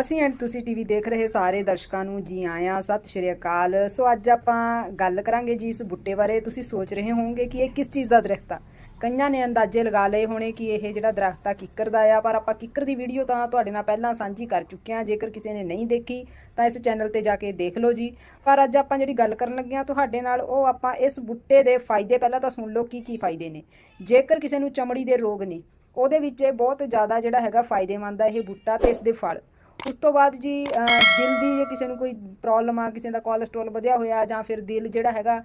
ਅਸੀਂ ਐਂਡ ਤੁਸੀਂ ਟੀਵੀ ਦੇਖ ਰਹੇ ਸਾਰੇ ਦਰਸ਼ਕਾਂ ਨੂੰ ਜੀ ਆਇਆਂ, ਸਤਿ ਸ਼੍ਰੀ ਅਕਾਲ। ਸੋ ਅੱਜ ਆਪਾਂ ਗੱਲ ਕਰਾਂਗੇ ਜੀ ਇਸ ਬੁੱਟੇ ਬਾਰੇ। ਤੁਸੀਂ ਸੋਚ ਰਹੇ ਹੋਵੋਗੇ ਕਿ ਇਹ ਕਿਸ ਚੀਜ਼ ਦਾ ਦਰਖਤ ਆ? ਕਈਆਂ ਨੇ ਅੰਦਾਜ਼ੇ ਲਗਾ ਲਏ ਹੋਣੇ ਕਿ ਇਹ ਜਿਹੜਾ ਦਰਖਤ ਆ, ਕਿੱਕਰ ਦਾ ਆ, ਪਰ ਆਪਾਂ ਕਿੱਕਰ ਦੀ ਵੀਡੀਓ ਤਾਂ ਤੁਹਾਡੇ ਨਾਲ ਪਹਿਲਾਂ ਸਾਂਝੀ ਕਰ ਚੁੱਕੇ ਹਾਂ। ਜੇਕਰ ਕਿਸੇ ਨੇ ਨਹੀਂ ਦੇਖੀ, ਤਾਂ ਇਸ ਚੈਨਲ ਤੇ ਜਾ ਕੇ ਦੇਖ ਲਓ ਜੀ। ਪਰ ਅੱਜ ਆਪਾਂ ਜਿਹੜੀ ਗੱਲ ਕਰਨ ਲੱਗੇ ਹਾਂ ਤੁਹਾਡੇ ਨਾਲ, ਉਹ ਆਪਾਂ ਇਸ ਬੁੱਟੇ ਦੇ ਫਾਇਦੇ ਪਹਿਲਾਂ ਤਾਂ ਸੁਣ ਲਓ ਕੀ ਕੀ ਫਾਇਦੇ ਨੇ। ਜੇਕਰ ਕਿਸੇ ਨੂੰ ਚਮੜੀ ਦੇ ਰੋਗ ਨੇ, ਉਹਦੇ ਵਿੱਚ ਇਹ ਬਹੁਤ ਜ਼ਿਆਦਾ ਜਿਹੜਾ ਹੈਗਾ ਫਾਇਦੇਮੰਦ ਆ ਇਹ ਬੂਟਾ ਤੇ ਇਸ ਦੇ ਫਲ। ਉਸ ਤੋਂ ਬਾਅਦ ਜੀ ਦਿਲ ਦੀ ਜੇ ਕਿਸੇ ਨੂੰ ਕੋਈ ਪ੍ਰੋਬਲਮ ਆ, ਕਿਸੇ ਦਾ ਕੋਲੇਸਟ੍ਰੋਲ ਵਧਿਆ ਹੋਇਆ ਜਾਂ ਫਿਰ ਦਿਲ ਜਿਹੜਾ ਹੈਗਾ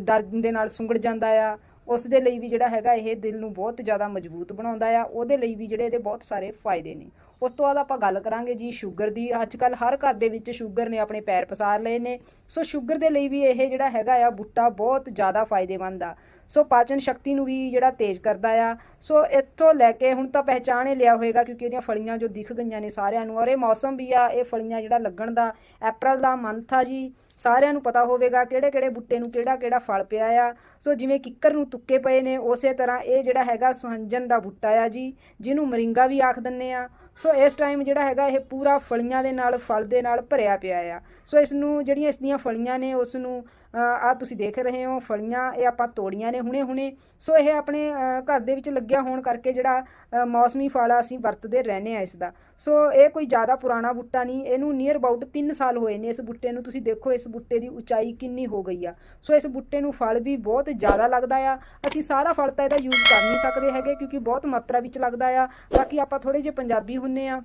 ਡਰ ਦੇ ਨਾਲ ਸੁੰਗੜ ਜਾਂਦਾ ਆ, ਉਸ ਦੇ ਲਈ ਵੀ ਜਿਹੜਾ ਹੈਗਾ ਇਹ ਦਿਲ ਨੂੰ ਬਹੁਤ ਜ਼ਿਆਦਾ ਮਜ਼ਬੂਤ ਬਣਾਉਂਦਾ ਆ। ਉਹਦੇ ਲਈ ਵੀ ਜਿਹੜੇ ਇਹਦੇ ਬਹੁਤ ਸਾਰੇ ਫਾਇਦੇ ਨੇ। ਉਸ ਤੋਂ ਬਾਅਦ ਆਪਾਂ ਗੱਲ ਕਰਾਂਗੇ ਜੀ ਸ਼ੂਗਰ ਦੀ। ਅੱਜ ਕੱਲ ਹਰ ਘਰ ਦੇ ਵਿੱਚ ਸ਼ੂਗਰ ਨੇ ਆਪਣੇ ਪੈਰ ਪਸਾਰ ਲਏ ਨੇ। ਸੋ ਸ਼ੂਗਰ ਦੇ ਲਈ ਵੀ ਇਹ ਜਿਹੜਾ ਹੈਗਾ ਆ, ਬੂਟਾ ਬਹੁਤ ਜ਼ਿਆਦਾ ਫਾਇਦੇਮੰਦ ਆ। ਸੋ ਪਾਚਨ ਸ਼ਕਤੀ ਨੂੰ ਵੀ ਜਿਹੜਾ ਤੇਜ਼ ਕਰਦਾ ਆ। ਸੋ ਇੱਥੋਂ ਲੈ ਕੇ ਹੁਣ ਤਾਂ ਪਹਿਚਾਣ ਹੀ ਲਿਆ ਹੋਏਗਾ ਕਿਉਂਕਿ ਇਹਦੀਆਂ ਫਲੀਆਂ ਜੋ ਦਿਖ ਗਈਆਂ ਨੇ ਸਾਰਿਆਂ ਨੂੰ। ਔਰ ਇਹ ਮੌਸਮ ਵੀ ਆ, ਇਹ ਫਲੀਆਂ ਜਿਹੜਾ ਲੱਗਣ ਦਾ ਅਪ੍ਰੈਲ ਦਾ ਮੰਥ ਆ ਜੀ, ਸਾਰਿਆਂ ਨੂੰ ਪਤਾ ਹੋਵੇਗਾ ਕਿਹੜੇ ਕਿਹੜੇ ਬੁੱਟੇ ਨੂੰ ਕਿਹੜਾ ਕਿਹੜਾ ਫਲ ਪਿਆ ਆ। ਸੋ ਜਿਵੇਂ ਕਿੱਕਰ ਨੂੰ ਤੁੱਕੇ ਪਏ ਨੇ, ਉਸੇ ਤਰ੍ਹਾਂ ਇਹ ਜਿਹੜਾ ਹੈਗਾ ਸੁਹੰਜਨ ਦਾ ਬੁੱਟਾ ਆ ਜੀ, ਜਿਹਨੂੰ ਮਰਿੰਗਾ ਵੀ ਆਖ ਦਿੰਨੇ ਆ। ਸੋ ਇਸ ਟਾਈਮ ਜਿਹੜਾ ਹੈਗਾ ਇਹ ਪੂਰਾ ਫਲੀਆਂ ਦੇ ਨਾਲ, ਫਲ ਦੇ ਨਾਲ ਭਰਿਆ ਪਿਆ ਆ। ਸੋ ਇਸ ਨੂੰ ਜਿਹੜੀਆਂ ਇਸ ਦੀਆਂ ਫਲੀਆਂ ਨੇ, ਉਸ ਨੂੰ ਆ ਤੁਸੀਂ ਦੇਖ ਰਹੇ ਹੋ ਫਲੀਆਂ, ਇਹ ਆਪਾਂ ਤੋੜੀਆਂ ਨੇ ਹੁਣੇ ਹੁਣੇ ਸੋ ਇਹ ਆਪਣੇ ਘਰ ਦੇ ਵਿੱਚ ਲੱਗਿਆ ਹੋਣ ਕਰਕੇ ਜਿਹੜਾ ਮੌਸਮੀ ਫਲ ਆ ਅਸੀਂ ਵਰਤਦੇ ਰਹਿੰਦੇ ਆ ਇਸ ਦਾ। ਸੋ ਇਹ ਕੋਈ ਜ਼ਿਆਦਾ ਪੁਰਾਣਾ ਬੁੱਟਾ ਨਹੀਂ, ਇਹਨੂੰ ਨੀਅਰ ਅਬਾਊਟ 3 ਸਾਲ ਹੋਏ ਨੇ ਇਸ ਬੁੱਟੇ ਨੂੰ। ਤੁਸੀਂ ਦੇਖੋ ਇਸ ਬੁੱਟੇ ਦੀ ਉਚਾਈ ਕਿੰਨੀ ਹੋ ਗਈ ਆ। ਸੋ ਇਸ ਬੁੱਟੇ ਨੂੰ ਫਲ ਵੀ ਬਹੁਤ ਜ਼ਿਆਦਾ ਲੱਗਦਾ ਆ। ਅਸੀਂ ਸਾਰਾ ਫਲ ਤਾਂ ਇਹਦਾ ਯੂਜ਼ ਕਰ ਨਹੀਂ ਸਕਦੇ ਹੈਗੇ ਕਿਉਂਕਿ ਬਹੁਤ ਮਾਤਰਾ ਵਿੱਚ ਲੱਗਦਾ ਆ। ਬਾਕੀ ਆਪਾਂ ਥੋੜੇ ਜਿਹੇ ਪੰਜਾਬੀ ਹੁੰਨੇ ਆ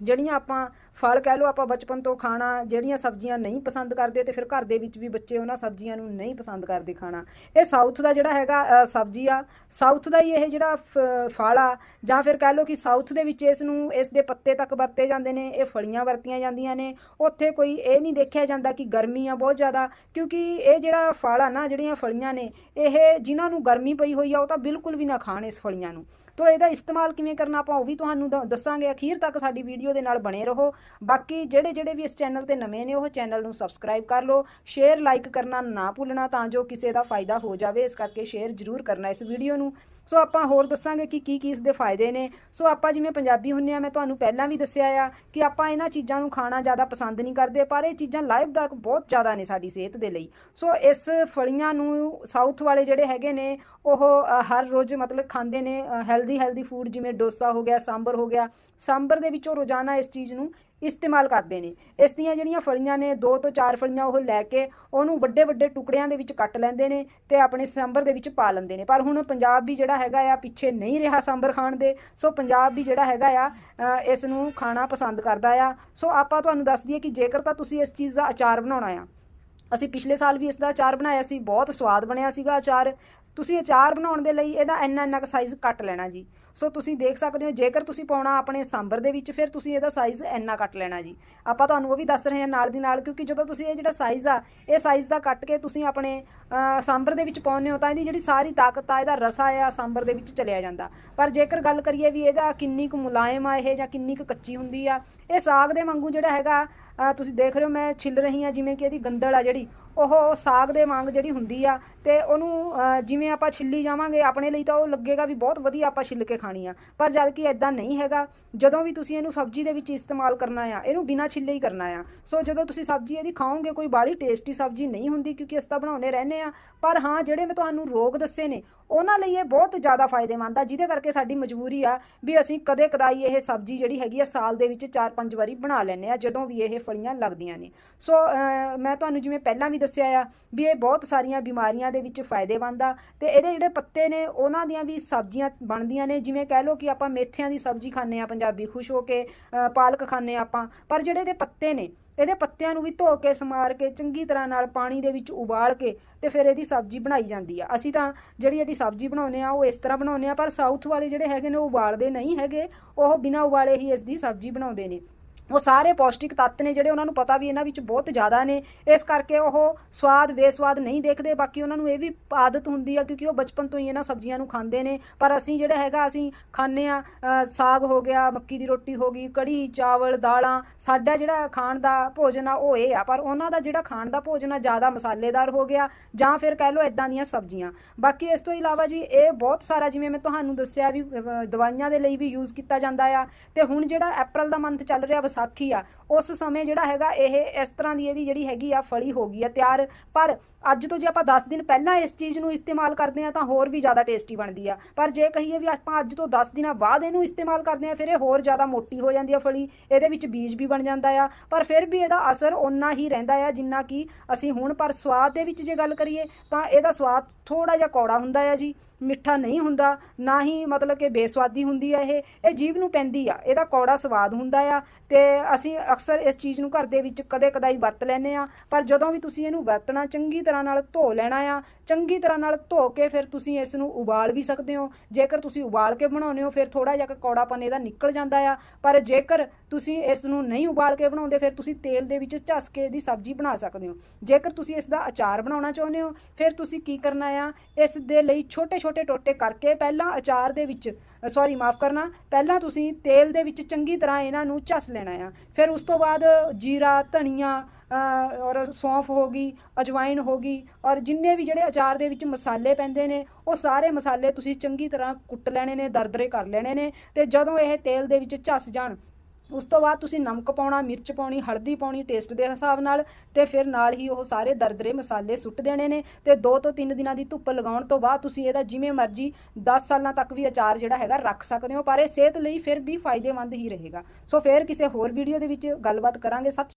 ਜਿਹੜੀਆਂ ਆਪਾਂ ਫਲ ਕਹਿ ਲਓ ਆਪਾਂ ਬਚਪਨ ਤੋਂ ਖਾਣਾ, ਜਿਹੜੀਆਂ ਸਬਜ਼ੀਆਂ ਨਹੀਂ ਪਸੰਦ ਕਰਦੇ ਤੇ ਫਿਰ ਘਰ ਦੇ ਵਿੱਚ ਵੀ ਬੱਚੇ ਉਹਨਾਂ ਸਬਜ਼ੀਆਂ ਨੂੰ ਨਹੀਂ ਪਸੰਦ ਕਰਦੇ ਖਾਣਾ। ਇਹ ਸਾਊਥ ਦਾ ਜਿਹੜਾ ਹੈਗਾ ਸਬਜ਼ੀ ਆ ਸਾਊਥ ਦਾ ਹੀ ਇਹ ਜਿਹੜਾ ਫ- ਫਲ ਆ, ਜਾਂ ਫਿਰ ਕਹਿ ਲਓ ਕਿ ਸਾਊਥ ਦੇ ਵਿੱਚ ਇਸ ਨੂੰ, ਇਸ ਦੇ ਪੱਤੇ ਤੱਕ ਵਰਤੇ ਜਾਂਦੇ ਨੇ, ਇਹ ਫਲੀਆਂ ਵਰਤੀਆਂ ਜਾਂਦੀਆਂ ਨੇ। ਉੱਥੇ ਕੋਈ ਇਹ ਨਹੀਂ ਦੇਖਿਆ ਜਾਂਦਾ ਕਿ ਗਰਮੀ ਆ ਬਹੁਤ ਜ਼ਿਆਦਾ, ਕਿਉਂਕਿ ਇਹ ਜਿਹੜਾ ਫਲ ਆ ਨਾ, ਜਿਹੜੀਆਂ ਫਲੀਆਂ ਨੇ, ਇਹ ਜਿਨ੍ਹਾਂ ਨੂੰ ਗਰਮੀ ਪਈ ਹੋਈ ਆ, ਉਹ ਤਾਂ ਬਿਲਕੁਲ ਵੀ ਨਾ ਖਾਣ ਇਸ ਫਲੀਆਂ ਨੂੰ। ਤੋ ਇਹਦਾ ਇਸਤੇਮਾਲ ਕਿਵੇਂ ਕਰਨਾ ਆਪਾਂ ਉਹ ਵੀ ਤੁਹਾਨੂੰ ਦ- ਦੱਸਾਂਗੇ। ਅਖੀਰ ਤੱਕ ਸਾਡੀ ਵੀਡੀਓ ਦੇ ਨਾਲ ਬਣੇ ਰਹੋ। ਬਾਕੀ ਜਿਹੜੇ ਜਿਹੜੇ ਵੀ ਇਸ ਚੈਨਲ ਤੇ ਨਵੇਂ ਨੇ, ਉਹ ਚੈਨਲ ਨੂੰ ਸਬਸਕ੍ਰਾਈਬ ਕਰ ਲਓ। ਸ਼ੇਅਰ, ਲਾਈਕ ਕਰਨਾ ਨਾ ਭੁੱਲਣਾ ਤਾਂ ਜੋ ਕਿਸੇ ਦਾ ਫਾਇਦਾ ਹੋ ਜਾਵੇ। ਇਸ ਕਰਕੇ ਸ਼ੇਅਰ ਜ਼ਰੂਰ ਕਰਨਾ ਇਸ ਵੀਡੀਓ ਨੂੰ। ਸੋ ਆਪਾਂ ਹੋਰ ਦੱਸਾਂਗੇ ਕਿ ਕੀ ਕੀ ਇਸ ਦੇ ਫਾਇਦੇ ਨੇ। ਸੋ ਆਪਾਂ ਜਿਵੇਂ ਪੰਜਾਬੀ ਹੁੰਨੇ ਆ, ਮੈਂ ਤੁਹਾਨੂੰ ਪਹਿਲਾਂ ਵੀ ਦੱਸਿਆ ਆ ਕਿ ਆਪਾਂ ਇਹਨਾਂ ਚੀਜ਼ਾਂ ਨੂੰ ਖਾਣਾ ਜ਼ਿਆਦਾ ਪਸੰਦ ਨਹੀਂ ਕਰਦੇ, ਪਰ ਇਹ ਚੀਜ਼ਾਂ ਲਾਭਦਾਇਕ ਬਹੁਤ ਜ਼ਿਆਦਾ ਨੇ ਸਾਡੀ ਸਿਹਤ ਦੇ ਲਈ। ਸੋ ਇਸ ਫਲੀਆਂ ਨੂੰ ਸਾਊਥ ਵਾਲੇ ਜਿਹੜੇ ਹੈਗੇ ਨੇ, ਉਹ ਹਰ ਰੋਜ਼ ਮਤਲਬ ਖਾਂਦੇ ਨੇ ਹੈਲਦੀ ਹੈਲਦੀ ਫੂਡ ਜਿਵੇਂ ਡੋਸਾ ਹੋ ਗਿਆ, ਸਾਂਬਰ ਹੋ ਗਿਆ। ਸਾਂਬਰ ਦੇ ਵਿੱਚ ਉਹ ਰੋਜ਼ਾਨਾ ਇਸ ਚੀਜ਼ ਨੂੰ ਇਸਤੇਮਾਲ ਕਰਦੇ ਨੇ। ਇਸ ਦੀਆਂ ਜਿਹੜੀਆਂ ਫਲੀਆਂ ਨੇ, ਦੋ ਤੋਂ ਚਾਰ ਫਲੀਆਂ ਉਹ ਲੈ ਕੇ ਉਹਨੂੰ ਵੱਡੇ ਵੱਡੇ ਟੁਕੜਿਆਂ ਦੇ ਵਿੱਚ ਕੱਟ ਲੈਂਦੇ ਨੇ ਤੇ ਆਪਣੇ ਸਾਂਬਰ ਦੇ ਵਿੱਚ ਪਾ ਲੈਂਦੇ ਨੇ। ਪਰ ਹੁਣ ਪੰਜਾਬ ਵੀ ਜਿਹੜਾ ਹੈਗਾ ਆ, ਪਿੱਛੇ ਨਹੀਂ ਰਿਹਾ ਸਾਂਬਰ ਖਾਣ ਦੇ। ਸੋ ਪੰਜਾਬ ਵੀ ਜਿਹੜਾ ਹੈਗਾ ਆ ਇਸ ਨੂੰ ਖਾਣਾ ਪਸੰਦ ਕਰਦਾ ਆ। ਸੋ ਆਪਾਂ ਤੁਹਾਨੂੰ ਦੱਸ ਦਈਏ ਕਿ ਜੇਕਰ ਤਾਂ ਤੁਸੀਂ ਇਸ ਚੀਜ਼ ਦਾ ਅਚਾਰ ਬਣਾਉਣਾ ਆ, ਅਸੀਂ ਪਿਛਲੇ ਸਾਲ ਵੀ ਇਸ ਦਾ ਅਚਾਰ ਬਣਾਇਆ ਸੀ, ਬਹੁਤ ਸਵਾਦ ਬਣਿਆ ਸੀਗਾ ਅਚਾਰ। ਤੁਸੀਂ ਅਚਾਰ ਬਣਾਉਣ ਦੇ ਲਈ ਇਹਦਾ ਇੰਨਾ ਇੰਨਾ ਕੁ ਸਾਈਜ਼ ਕੱਟ ਲੈਣਾ ਜੀ। ਸੋ ਤੁਸੀਂ ਦੇਖ ਸਕਦੇ ਹੋ, ਜੇਕਰ ਤੁਸੀਂ ਪਾਉਣਾ ਆਪਣੇ ਸਾਂਬਰ ਦੇ ਵਿੱਚ, ਫਿਰ ਤੁਸੀਂ ਇਹਦਾ ਸਾਈਜ਼ ਇੰਨਾ ਕੱਟ ਲੈਣਾ ਜੀ। ਆਪਾਂ ਤੁਹਾਨੂੰ ਉਹ ਵੀ ਦੱਸ ਰਹੇ ਹਾਂ ਨਾਲ ਦੀ ਨਾਲ, ਕਿਉਂਕਿ ਜਦੋਂ ਤੁਸੀਂ ਇਹ ਜਿਹੜਾ ਸਾਈਜ਼ ਆ, ਇਹ ਸਾਈਜ਼ ਦਾ ਕੱਟ ਕੇ ਤੁਸੀਂ ਆਪਣੇ ਸਾਂਬਰ ਦੇ ਵਿੱਚ ਪਾਉਂਦੇ ਹੋ, ਤਾਂ ਇਹਦੀ ਜਿਹੜੀ ਸਾਰੀ ਤਾਕਤ ਆ, ਇਹਦਾ ਰਸਾ ਆ ਸਾਂਬਰ ਦੇ ਵਿੱਚ ਚਲਿਆ ਜਾਂਦਾ। ਪਰ ਜੇਕਰ ਗੱਲ ਕਰੀਏ ਵੀ ਇਹਦਾ ਕਿੰਨੀ ਕੁ ਮੁਲਾਇਮ ਆ ਇਹ ਜਾਂ ਕਿੰਨੀ ਕੁ ਕੱਚੀ ਹੁੰਦੀ ਆ, ਇਹ ਸਾਗ ਦੇ ਵਾਂਗੂ ਜਿਹੜਾ ਹੈਗਾ ਤੁਸੀਂ ਦੇਖ ਰਹੇ ਹੋ, ਮੈਂ ਛਿੱਲ ਰਹੀ ਹਾਂ, ਜਿਵੇਂ ਕਿ ਇਹਦੀ ਗੰਦਲ ਆ ਜਿਹੜੀ ਉਹ ਸਾਗ ਦੇ ਵਾਂਗ ਜਿਹੜੀ ਹੁੰਦੀ ਆ ਤੇ ਉਹਨੂੰ ਜਿਵੇਂ ਆਪਾਂ ਛਿੱਲੀ ਜਾਵਾਂਗੇ, ਆਪਣੇ ਲਈ ਤਾਂ ਉਹ ਲੱਗੇਗਾ ਵੀ ਬਹੁਤ ਵਧੀਆ ਆਪਾਂ ਛਿੱਲ ਕੇ ਖਾਣੀ ਆ। ਪਰ ਜਦ ਕਿ ਐਦਾਂ ਨਹੀਂ ਹੈਗਾ, ਜਦੋਂ ਵੀ ਤੁਸੀਂ ਇਹਨੂੰ ਸਬਜ਼ੀ ਦੇ ਵਿੱਚ ਇਸਤੇਮਾਲ ਕਰਨਾ ਆ, ਇਹਨੂੰ ਬਿਨਾਂ ਛਿੱਲੇ ਹੀ ਕਰਨਾ ਆ। ਸੋ ਜਦੋਂ ਤੁਸੀਂ ਸਬਜ਼ੀ ਇਹਦੀ ਖਾਓਗੇ, ਕੋਈ ਬਾਲੀ ਟੇਸਟੀ ਸਬਜ਼ੀ ਨਹੀਂ ਹੁੰਦੀ ਕਿਉਂਕਿ ਇਸ ਤਾਂ ਬਣਾਉਣੇ ਰਹਿੰਦੇ ਆ। ਪਰ ਹਾਂ, ਜਿਹੜੇ ਮੈਂ ਤੁਹਾਨੂੰ ਰੋਗ ਦੱਸੇ ਨੇ ਉਹਨਾਂ ਲਈ ਇਹ ਬਹੁਤ ਜ਼ਿਆਦਾ ਫਾਇਦੇਮੰਦ ਆ, ਜਿਹਦੇ ਕਰਕੇ ਸਾਡੀ ਮਜਬੂਰੀ ਆ ਵੀ ਅਸੀਂ ਕਦੇ ਕਦਾਈ ਇਹ ਸਬਜ਼ੀ ਜਿਹੜੀ ਹੈਗੀ ਆ, ਸਾਲ ਦੇ ਵਿੱਚ 4-5 ਵਾਰੀ ਬਣਾ ਲੈਂਦੇ ਆ, ਜਦੋਂ ਵੀ ਇਹ ਫਲੀਆਂ ਲੱਗਦੀਆਂ ਨੇ। ਸੋ ਮੈਂ ਤੁਹਾਨੂੰ ਜਿਵੇਂ ਪਹਿਲਾਂ ਵੀ ਦੱਸਿਆ ਆ ਵੀ ਇਹ ਬਹੁਤ ਸਾਰੀਆਂ ਬਿਮਾਰੀਆਂ ਦੇ ਵਿੱਚ ਫਾਇਦੇਮੰਦ ਆ, ਤੇ ਇਹਦੇ ਜਿਹੜੇ ਪੱਤੇ ਨੇ, ਉਹਨਾਂ ਦੀਆਂ ਵੀ ਸਬਜ਼ੀਆਂ ਬਣਦੀਆਂ ਨੇ, ਜਿਵੇਂ ਕਹਿ ਲਓ ਕਿ ਆਪਾਂ ਮੇਥਿਆਂ ਦੀ ਸਬਜ਼ੀ ਖਾਂਦੇ ਆ, ਪੰਜਾਬੀ ਖੁਸ਼ ਹੋ ਕੇ ਪਾਲਕ ਖਾਂਦੇ ਆ ਆਪਾਂ, ਪਰ ਜਿਹੜੇ ਇਹਦੇ ਪੱਤੇ ਨੇ ਇਹਦੇ ਪੱਤਿਆਂ ਨੂੰ ਵੀ ਧੋ ਕੇ, ਸਮਾਰ ਕੇ, ਚੰਗੀ ਤਰ੍ਹਾਂ ਨਾਲ ਪਾਣੀ ਦੇ ਵਿੱਚ ਉਬਾਲ ਕੇ ਤੇ ਫਿਰ ਇਹਦੀ ਸਬਜ਼ੀ ਬਣਾਈ ਜਾਂਦੀ ਆ। ਅਸੀਂ ਤਾਂ ਜਿਹੜੀ ਇਹਦੀ ਸਬਜ਼ੀ ਬਣਾਉਂਦੇ ਆ, ਉਹ ਇਸ ਤਰ੍ਹਾਂ ਬਣਾਉਂਦੇ ਆ, ਪਰ ਸਾਊਥ ਵਾਲੇ ਜਿਹੜੇ ਹੈਗੇ ਨੇ, ਉਹ ਉਬਾਲਦੇ ਨਹੀਂ ਹੈਗੇ। ਉਹ ਬਿਨਾਂ ਉਬਾਲੇ ਹੀ ਇਸ ਦੀ ਸਬਜ਼ੀ ਬਣਾਉਂਦੇ ਨੇ। ਉਹ ਸਾਰੇ ਪੌਸ਼ਟਿਕ ਤੱਤ ਨੇ ਜਿਹੜੇ ਉਹਨਾਂ ਨੂੰ ਪਤਾ ਵੀ ਇਹਨਾਂ ਵਿੱਚ ਬਹੁਤ ਜ਼ਿਆਦਾ ਨੇ। ਇਸ ਕਰਕੇ ਉਹ ਸਵਾਦ, ਬੇਸਵਾਦ ਨਹੀਂ ਦੇਖਦੇ। ਬਾਕੀ ਉਹਨਾਂ ਨੂੰ ਇਹ ਵੀ ਆਦਤ ਹੁੰਦੀ ਆ ਕਿਉਂਕਿ ਉਹ ਬਚਪਨ ਤੋਂ ਹੀ ਇਹਨਾਂ ਸਬਜ਼ੀਆਂ ਨੂੰ ਖਾਂਦੇ ਨੇ। ਪਰ ਅਸੀਂ ਜਿਹੜਾ ਹੈਗਾ, ਅਸੀਂ ਖਾਂਦੇ ਆ ਸਾਗ ਹੋ ਗਿਆ, ਮੱਕੀ ਦੀ ਰੋਟੀ ਹੋ ਗਈ, ਕੜੀ, ਚਾਵਲ, ਦਾਲਾਂ, ਸਾਡਾ ਜਿਹੜਾ ਖਾਣ ਦਾ ਭੋਜਨ ਆ, ਉਹ ਇਹ ਆ। ਪਰ ਉਹਨਾਂ ਦਾ ਜਿਹੜਾ ਖਾਣ ਦਾ ਭੋਜਨ ਆ, ਜ਼ਿਆਦਾ ਮਸਾਲੇਦਾਰ ਹੋ ਗਿਆ ਜਾਂ ਫਿਰ ਕਹਿ ਲਓ ਇਦਾਂ ਦੀਆਂ ਸਬਜ਼ੀਆਂ। ਬਾਕੀ ਇਸ ਤੋਂ ਇਲਾਵਾ ਜੀ, ਇਹ ਬਹੁਤ ਸਾਰਾ ਜਿਵੇਂ ਮੈਂ ਤੁਹਾਨੂੰ ਦੱਸਿਆ ਵੀ ਦਵਾਈਆਂ ਦੇ ਲਈ ਵੀ ਯੂਜ਼ ਕੀਤਾ ਜਾਂਦਾ ਆ। ਤੇ ਹੁਣ ਜਿਹੜਾ ਅਪ੍ਰੈਲ ਦਾ ਮੰਥ ਚੱਲ ਰਿਹਾ ਸਾਥੀ ਆ ਉਸ ਸਮੇਂ ਜਿਹੜਾ ਹੈਗਾ ਇਹ ਇਸ ਤਰ੍ਹਾਂ ਦੀ ਇਹਦੀ ਜਿਹੜੀ ਹੈਗੀ ਆ ਫਲੀ ਹੋ ਗਈ ਆ ਤਿਆਰ। ਪਰ ਅੱਜ ਤੋਂ ਜੇ ਆਪਾਂ 10 ਦਿਨ ਪਹਿਲਾਂ ਇਸ ਚੀਜ਼ ਨੂੰ ਇਸਤੇਮਾਲ ਕਰਦੇ ਆ ਤਾਂ ਹੋਰ ਵੀ ਜ਼ਿਆਦਾ ਟੇਸਟੀ ਬਣਦੀ ਆ। ਪਰ ਜੇ ਕਹੀਏ ਵੀ ਆਪਾਂ ਅੱਜ ਤੋਂ 10 ਦਿਨਾਂ ਬਾਅਦ ਇਹਨੂੰ ਇਸਤੇਮਾਲ ਕਰਦੇ ਆ ਫਿਰ ਇਹ ਹੋਰ ਜ਼ਿਆਦਾ ਮੋਟੀ ਹੋ ਜਾਂਦੀ ਆ ਫਲੀ। ਇਹਦੇ ਵਿੱਚ ਬੀਜ ਵੀ ਬਣ ਜਾਂਦਾ ਆ। ਪਰ ਫਿਰ ਵੀ ਇਹਦਾ ਅਸਰ ਓਨਾ ਹੀ ਰਹਿੰਦਾ ਆ ਜਿੰਨਾ ਕਿ ਅਸੀਂ ਹੁਣ ਪਰ ਸਵਾਦ ਦੇ ਵਿੱਚ ਜੇ ਗੱਲ ਕਰੀਏ ਤਾਂ ਇਹਦਾ ਸਵਾਦ ਥੋੜਾ ਜਿਹਾ ਕੌੜਾ ਹੁੰਦਾ ਆ ਜੀ, ਮਿੱਠਾ ਨਹੀਂ ਹੁੰਦਾ, ਨਾ ਹੀ ਮਤਲਬ ਕਿ ਬੇਸਵਾਦੀ ਹੁੰਦੀ ਆ ਇਹ। ਇਹ ਜੀਭ ਨੂੰ ਪੈਂਦੀ ਆ, ਇਹਦਾ ਕੌੜਾ ਸਵਾਦ ਹੁੰਦਾ ਆ ਤੇ ਅਸੀਂ ਅਕਸਰ ਇਸ ਚੀਜ਼ ਨੂੰ ਘਰ ਦੇ ਵਿੱਚ ਕਦੇ ਕਦਾਈ ਵਰਤ ਲੈਨੇ ਆ ਪਰ ਜਦੋਂ ਵੀ ਤੁਸੀਂ ਇਹਨੂੰ ਵਰਤਣਾ ਚੰਗੀ ਤਰ੍ਹਾਂ ਨਾਲ ਧੋ ਲੈਣਾ ਆ, ਚੰਗੀ ਤਰ੍ਹਾਂ ਨਾਲ ਧੋ ਕੇ ਫਿਰ ਤੁਸੀਂ ਇਸ ਨੂੰ ਉਬਾਲ ਵੀ ਸਕਦੇ ਹੋ। ਜੇਕਰ ਤੁਸੀਂ ਉਬਾਲ ਕੇ ਬਣਾਉਂਦੇ ਹੋ, ਫਿਰ ਥੋੜਾ ਜਿਹਾ ਕੌੜਾਪਨ ਇਹਦਾ ਨਿਕਲ ਜਾਂਦਾ ਆ। ਪਰ ਜੇਕਰ ਤੁਸੀਂ ਇਸ ਨੂੰ ਨਹੀਂ ਉਬਾਲ ਕੇ ਬਣਾਉਂਦੇ, ਫਿਰ ਤੁਸੀਂ ਤੇਲ ਦੇ ਵਿੱਚ ਝੱਸ ਕੇ ਇਹਦੀ ਸਬਜ਼ੀ ਬਣਾ ਸਕਦੇ ਹੋ। ਜੇਕਰ ਤੁਸੀਂ ਇਸ ਦਾ ਅਚਾਰ ਬਣਾਉਣਾ ਚਾਹੁੰਦੇ ਹੋ, ਫਿਰ ਤੁਸੀਂ ਕੀ ਕਰਨਾ ਆ, ਇਸ ਦੇ ਲਈ ਛੋਟੇ ਛੋਟੇ ਟੋਟੇ ਕਰਕੇ ਪਹਿਲਾਂ ਅਚਾਰ ਦੇ ਵਿੱਚ ਸੌਰੀ ਮਾਫ ਕਰਨਾ, ਪਹਿਲਾਂ ਤੁਸੀਂ ਤੇਲ ਦੇ ਵਿੱਚ ਚੰਗੀ ਤਰ੍ਹਾਂ ਇਹਨਾਂ ਨੂੰ ਝੱਸ ਲੈਣਾ ਆ। ਫਿਰ ਉਸ ਤੋਂ ਬਾਅਦ ਜੀਰਾ, ਧਨੀਆ ਔਰ ਸੌਂਫ ਹੋ ਗਈ ਅਜਵਾਇਨ ਹੋ ਗਈ, ਔਰ ਜਿੰਨੇ ਵੀ ਜਿਹੜੇ ਅਚਾਰ ਦੇ ਵਿੱਚ ਮਸਾਲੇ ਪੈਂਦੇ ਨੇ, ਉਹ ਸਾਰੇ ਮਸਾਲੇ ਤੁਸੀਂ ਚੰਗੀ ਤਰ੍ਹਾਂ ਕੁੱਟ ਲੈਣੇ ਨੇ, ਦਰਦਰੇ ਕਰ ਲੈਣੇ ਨੇ ਤੇ ਜਦੋਂ ਇਹ ਤੇਲ ਦੇ ਵਿੱਚ ਝੱਸ ਜਾਣ ਉਸ ਤੋਂ ਬਾਅਦ ਤੁਸੀਂ ਨਮਕ ਪਾਉਣਾ, ਮਿਰਚ ਪਾਉਣੀ, ਹਲਦੀ ਪਾਉਣੀ ਟੇਸਟ ਦੇ ਹਿਸਾਬ ਨਾਲ ਤੇ ਫਿਰ ਨਾਲ ਹੀ ਉਹ ਸਾਰੇ ਦਰਦਰੇ ਮਸਾਲੇ ਸੁੱਟ ਦੇਣੇ ਨੇ ਤੇ 2 ਤੋਂ 3 ਦਿਨਾਂ ਦੀ ਧੁੱਪ ਲਗਾਉਣ ਤੋਂ ਬਾਅਦ ਤੁਸੀਂ ਇਹਦਾ ਜਿਵੇਂ ਮਰਜ਼ੀ 10 ਸਾਲਾਂ ਤੱਕ ਵੀ ਅਚਾਰ ਜਿਹੜਾ ਹੈਗਾ ਰੱਖ ਸਕਦੇ ਹੋ, ਪਰ ਇਹ ਸਿਹਤ ਲਈ ਫਿਰ ਵੀ ਫਾਇਦੇਮੰਦ ਹੀ ਰਹੇਗਾ। ਸੋ ਫਿਰ ਕਿਸੇ ਹੋਰ ਵੀਡੀਓ ਦੇ ਵਿੱਚ ਗੱਲਬਾਤ ਕਰਾਂਗੇ। ਸਤਿ